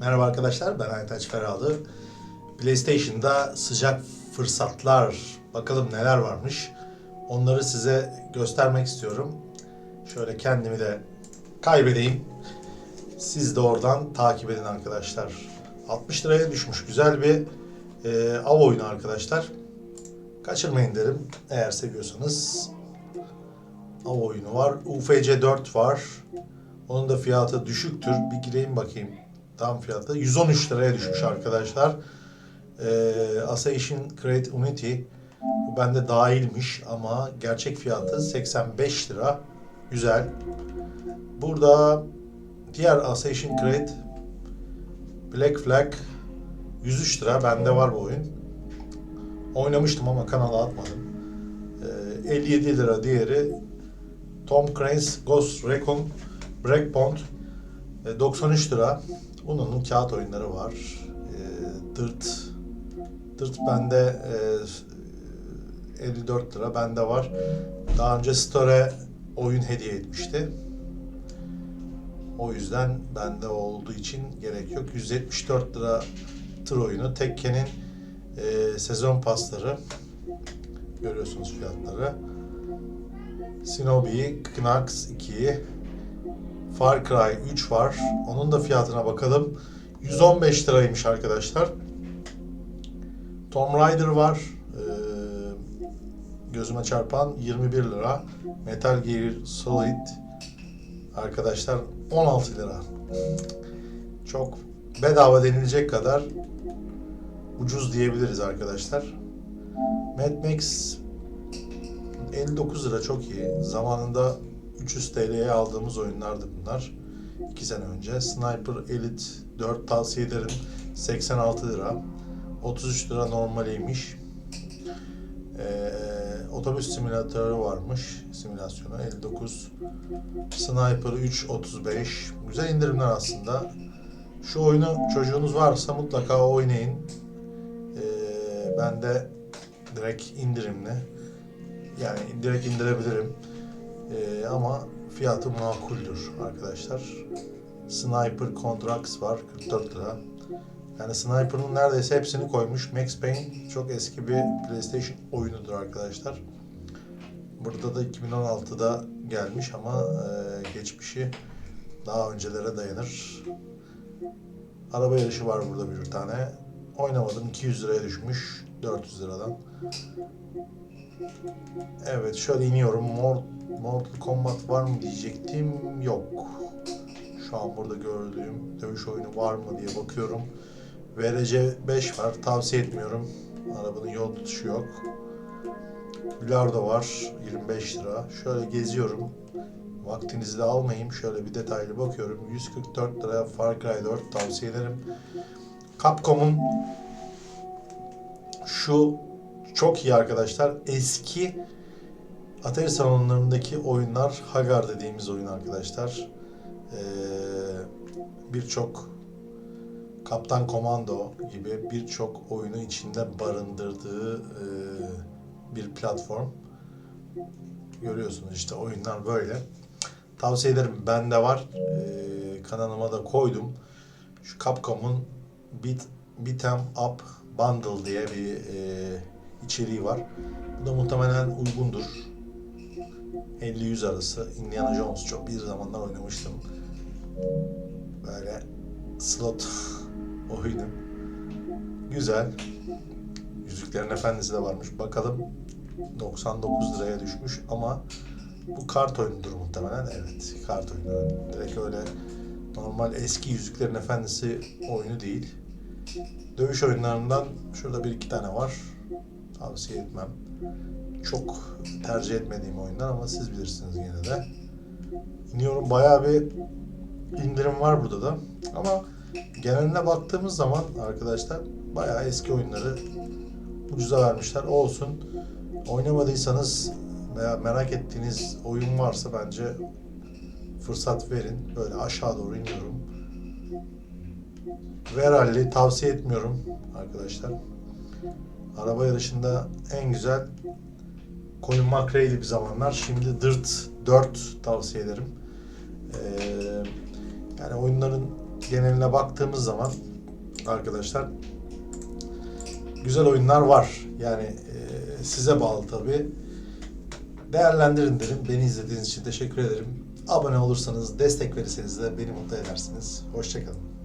Merhaba arkadaşlar, ben Aytaç Ferahlı. PlayStation'da sıcak fırsatlar, bakalım neler varmış. Onları size göstermek istiyorum. Şöyle kendimi de kaybedeyim. Siz de oradan takip edin arkadaşlar. 60 liraya düşmüş güzel bir e, av oyunu arkadaşlar. Kaçırmayın derim eğer seviyorsanız. Av oyunu var. UFC 4 var. Onun da fiyatı düşüktür. Bir gireyim bakayım. Tam fiyatı 113 liraya düşmüş arkadaşlar. Ee, Assassin's Creed Unity bu bende dahilmiş ama gerçek fiyatı 85 lira. Güzel. Burada diğer Assassin's Creed Black Flag 103 lira. Bende var bu oyun. Oynamıştım ama kanala atmadım. Ee, 57 lira diğeri Tom Cruise Ghost Recon Breakpoint e, 93 lira. Bunun kağıt oyunları var. E, Dırt Dırt bende e, 54 lira bende var. Daha önce Store oyun hediye etmişti. O yüzden bende olduğu için gerek yok. 174 lira tır oyunu. Tekken'in e, sezon pasları. Görüyorsunuz fiyatları. Shinobi, Knax 2'yi, Far Cry 3 var. Onun da fiyatına bakalım. 115 liraymış arkadaşlar. Tomb Raider var. Ee, gözüme çarpan 21 lira. Metal Gear Solid arkadaşlar 16 lira. Çok bedava denilecek kadar ucuz diyebiliriz arkadaşlar. Mad Max 59 lira çok iyi. Zamanında 300 TL'ye aldığımız oyunlardı bunlar. 2 sene önce. Sniper Elite 4 tavsiye ederim. 86 lira. 33 lira normaliymiş. Ee, otobüs simülatörü varmış. Simülasyonu 59. Sniper 3 35. Güzel indirimler aslında. Şu oyunu çocuğunuz varsa mutlaka oynayın. Ee, ben de direkt indirimli. Yani direkt indirebilirim. Ee, ama fiyatı makuldür arkadaşlar. Sniper Contracts var 44 lira. Yani Sniper'ın neredeyse hepsini koymuş. Max Payne çok eski bir PlayStation oyunudur arkadaşlar. Burada da 2016'da gelmiş ama e, geçmişi daha öncelere dayanır. Araba yarışı var burada bir tane. Oynamadım 200 liraya düşmüş 400 liradan. Evet şöyle iniyorum. Mor- Mortal Kombat var mı diyecektim. Yok. Şu an burada gördüğüm dövüş oyunu var mı diye bakıyorum. VRC 5 var. Tavsiye etmiyorum. Arabanın yol tutuşu yok. Bilardo var. 25 lira. Şöyle geziyorum. Vaktinizi de almayayım. Şöyle bir detaylı bakıyorum. 144 liraya Far Cry 4 tavsiye ederim. Capcom'un şu çok iyi arkadaşlar. Eski Atari salonlarındaki oyunlar Hagar dediğimiz oyun arkadaşlar. Ee, birçok Kaptan Komando gibi birçok oyunu içinde barındırdığı e, bir platform. Görüyorsunuz işte oyunlar böyle. Tavsiye ederim. Bende var. Ee, kanalıma da koydum. Şu Capcom'un Beat, Beat 'em Up Bundle diye bir e, içeriği var. Bu da muhtemelen uygundur. 50-100 arası. Indiana Jones çok bir zamanlar oynamıştım. Böyle slot oyunu. Güzel. Yüzüklerin Efendisi de varmış. Bakalım 99 liraya düşmüş ama bu kart oyunudur muhtemelen. Evet, kart oyunu. Direkt öyle normal eski Yüzüklerin Efendisi oyunu değil. Dövüş oyunlarından şurada bir iki tane var. Tavsiye etmem. Çok tercih etmediğim oyunlar ama siz bilirsiniz yine de. İniyorum bayağı bir indirim var burada da. Ama geneline baktığımız zaman arkadaşlar bayağı eski oyunları ucuza vermişler. Olsun. Oynamadıysanız veya merak ettiğiniz oyun varsa bence fırsat verin. Böyle aşağı doğru iniyorum. Veralli tavsiye etmiyorum arkadaşlar. Araba yarışında en güzel Colin McRae'li bir zamanlar. Şimdi Dirt 4 tavsiye ederim. Ee, yani oyunların geneline baktığımız zaman arkadaşlar güzel oyunlar var. Yani e, size bağlı tabii. Değerlendirin derim. Beni izlediğiniz için teşekkür ederim. Abone olursanız, destek verirseniz de beni mutlu edersiniz. Hoşçakalın.